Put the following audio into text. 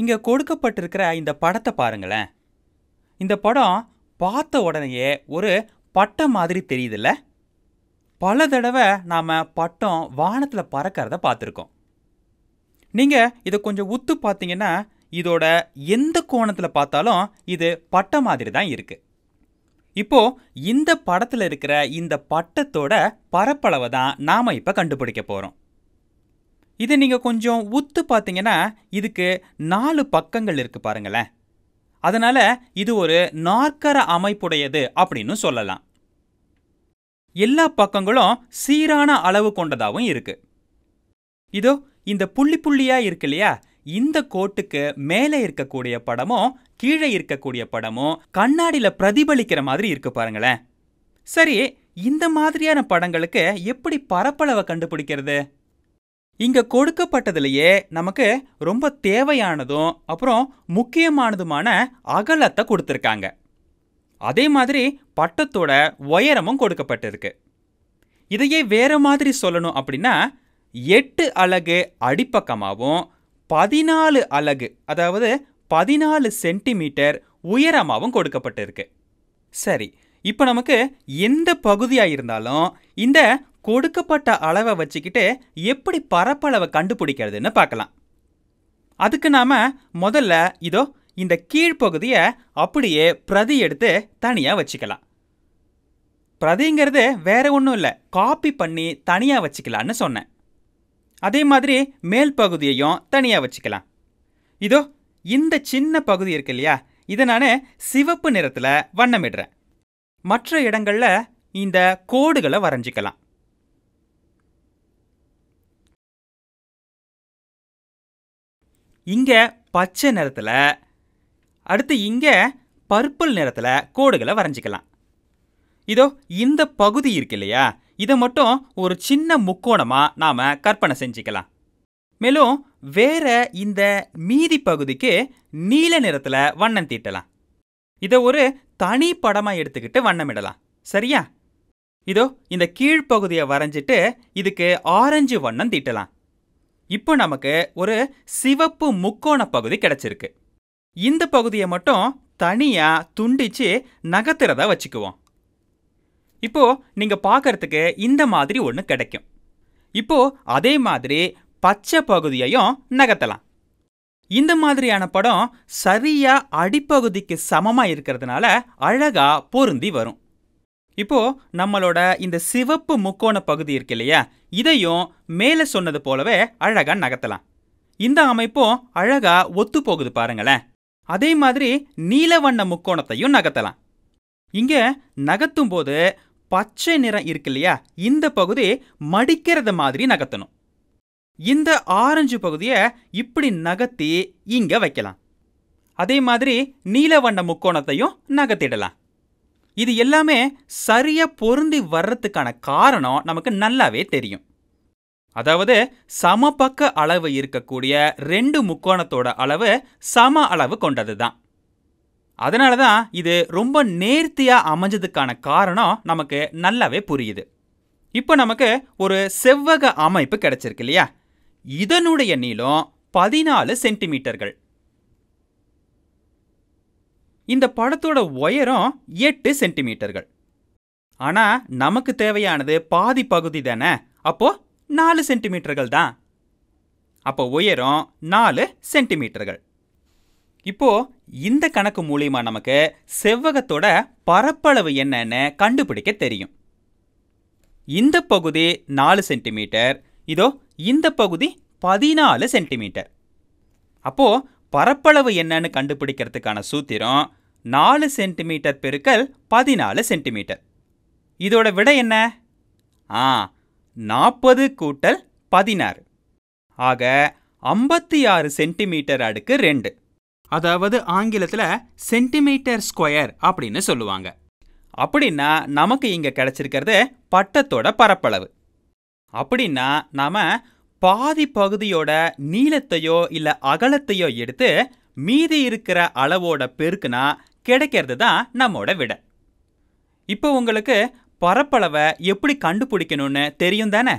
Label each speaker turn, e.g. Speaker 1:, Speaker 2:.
Speaker 1: இங்கே கொடுக்கப்பட்டிருக்கிற இந்த படத்தை பாருங்களேன். இந்த படம் பார்த்த உடனேயே ஒரு பட்டம் மாதிரி தெரியுதுல்ல? பல தடவை நாம் பட்டம் வானத்தில் பறக்கிறத பார்த்துருக்கோம். நீங்கள் இதை கொஞ்சம் உத்து பார்த்தீங்கன்னா இதோட எந்த கோணத்தில் பார்த்தாலும் இது பட்டம் மாதிரி தான் இருக்குது இப்போது இந்த படத்தில் இருக்கிற இந்த பட்டத்தோட பரப்பளவை தான் நாம் இப்போ கண்டுபிடிக்க போகிறோம் இதை நீங்கள் கொஞ்சம் உத்து பார்த்தீங்கன்னா இதுக்கு நாலு பக்கங்கள் இருக்கு பாருங்களேன். அதனால இது ஒரு நாற்கர அமைப்புடையது அப்படின்னு சொல்லலாம். எல்லா பக்கங்களும் சீரான அளவு கொண்டதாகவும் இருக்கு. இதோ இந்த புள்ளி புள்ளியா இருக்கு இல்லையா? இந்த கோட்டுக்கு மேலே இருக்கக்கூடிய படமும் கீழே இருக்கக்கூடிய படமும் கண்ணாடியில பிரதிபலிக்கிற மாதிரி இருக்கு பாருங்களேன். சரி இந்த மாதிரியான படங்களுக்கு எப்படி பரப்பளவை கண்டுபிடிக்கிறது? இங்க கொடுக்கப்பட்டதுலயே நமக்கு ரொம்ப தேவையானதும் அப்புறம் முக்கியமானதுமான அகலத்தை கொடுத்துருக்காங்க. அதே மாதிரி பட்டத்தோட உயரமும் கொடுக்கப்பட்டிருக்கு. இதையே வேற மாதிரி சொல்லணும் அப்படின்னா எட்டு அலகு அடிப்பக்கமாகவும் பதினாலு அலகு அதாவது பதினாலு சென்டிமீட்டர் உயரமாகவும் கொடுக்கப்பட்டிருக்கு. சரி இப்போ நமக்கு எந்த பகுதியாக இருந்தாலும் இந்த கொடுக்கப்பட்ட அளவை வச்சுக்கிட்டு எப்படி பரப்பளவை கண்டுபிடிக்கிறதுன்னு பார்க்கலாம். அதுக்கு நாம முதல்ல இதோ இந்த கீழ்ப்பகுதியை அப்படியே பிரதி எடுத்து தனியாக வச்சுக்கலாம். பிரதிங்கிறது வேற ஒன்றும் இல்லை. காப்பி பண்ணி தனியாக வச்சுக்கலான்னு சொன்னேன். அதே மாதிரி மேல் பகுதியையும் தனியாக வச்சுக்கலாம். இதோ இந்த சின்ன பகுதி இருக்கு இல்லையா? இதை நான் சிவப்பு நிறத்தில் வண்ணமிடுறேன். மற்ற இடங்களில் இந்த கோடுகளை வரைஞ்சிக்கலாம். இங்க பச்சை நிறத்தில் அடுத்து இங்க பர்பிள் நிறத்தில் கோடுகளை வரைஞ்சிக்கலாம். இதோ இந்த பகுதி இருக்கு இல்லையா? இதை மட்டும் ஒரு சின்ன முக்கோணமா நாம கற்பனை செஞ்சுக்கலாம். மேலும் வேற இந்த மீதி பகுதிக்கு நீல நிறத்துல வண்ணம் தீட்டலாம். இதை ஒரு தனி படமா எடுத்துக்கிட்டு வண்ணமிடலாம். சரியா? இதோ இந்த கீழ்ப்பகுதியை வரைஞ்சிட்டு இதுக்கு ஆரஞ்சு வண்ணம் தீட்டலாம். இப்போ நமக்கு ஒரு சிவப்பு முக்கோண பகுதி கிடைச்சிருக்கு. இந்த பகுதியை மட்டும் தனியாக துண்டிச்சு நகர்த்துறதா வச்சுக்குவோம். இப்போ நீங்கள் பார்க்கறதுக்கு இந்த மாதிரி ஒன்று கிடைக்கும். இப்போ அதே மாதிரி பச்சை பகுதியையும் நகர்த்தலாம். இந்த மாதிரியான படம் சரியாக அடிப்பகுதிக்கு சமமா இருக்கிறதுனால அழகா பொருந்தி வரும். இப்போ நம்மளோட இந்த சிவப்பு முக்கோண பகுதி இருக்கு இல்லையா? இதையும் மேலே சொன்னது போலவே அழகா நகர்த்தலாம். இந்த அமைப்பும் அழகா ஒத்து போகுது பாருங்களேன். அதே மாதிரி நீல வண்ண முக்கோணத்தையும் நகர்த்தலாம். இங்க நகர்த்தும் போது பச்சை நிறம் இருக்கு இல்லையா? இந்த பகுதி மடிக்கிறத மாதிரி நகர்த்தணும். இந்த ஆரஞ்சு பகுதியை இப்படி நகர்த்தி இங்க வைக்கலாம். அதே மாதிரி நீல வண்ண முக்கோணத்தையும் நகர்த்திடலாம். இது எல்லாமே சரியா பொருந்தி வர்றதுக்கான காரணம் நமக்கு நல்லாவே தெரியும். அதாவது சமபக்க அளவு இருக்கக்கூடிய ரெண்டு முக்கோணத்தோட அளவு சம அளவு கொண்டது தான் அதனால தான் இது ரொம்ப நேர்த்தியா அமைஞ்சதுக்கான காரணம் நமக்கு நல்லாவே புரியுது. இப்போ நமக்கு ஒரு செவ்வக அமைப்பு கிடைச்சிருக்கு இல்லையா? இதனுடைய நீளம் பதினாலு சென்டிமீட்டர்கள். இந்த படத்தோட உயரம் எட்டு சென்டிமீட்டர்கள். ஆனா நமக்கு தேவையானது பாதி பகுதி தானே? அப்போ நாலு சென்டிமீட்டர்கள் தான். அப்போ உயரம் நாலு சென்டிமீட்டர்கள். இப்போ இந்த கணக்கு மூலியமா நமக்கு செவ்வகத்தோட பரப்பளவு என்னன்னு கண்டுபிடிக்க தெரியும். இந்த பகுதி நாலு சென்டிமீட்டர் இதோ இந்த பகுதி பதினாலு சென்டிமீட்டர். அப்போ பரப்பளவு என்னன்னு கண்டுபிடிக்கிறதுக்கான சூத்திரம் நாலு சென்டிமீட்டர் பெருக்கல் பதினாலு சென்டிமீட்டர். இதோட விடை என்ன? ஆ நாற்பது கூட்டல் பதினாறு. ஆக ஐம்பத்தி ஆறு சென்டிமீட்டர் அடுக்கு ரெண்டு. அதாவது ஆங்கிலத்தில் சென்டிமீட்டர் ஸ்கொயர் அப்படின்னு சொல்லுவாங்க. அப்படின்னா நமக்கு இங்கே கிடச்சிருக்கிறது பட்டத்தோட பரப்பளவு. அப்படின்னா நாம பாதி பகுதியோட நீளத்தையோ இல்லை அகலத்தையோ எடுத்து மீதி இருக்கிற அளவோட பெருக்குனா கிடைக்கிறது தான் நம்மோட விடை. இப்போ உங்களுக்கு பரப்பளவை எப்படி கண்டுபிடிக்கணும்னு தெரியும் தானே?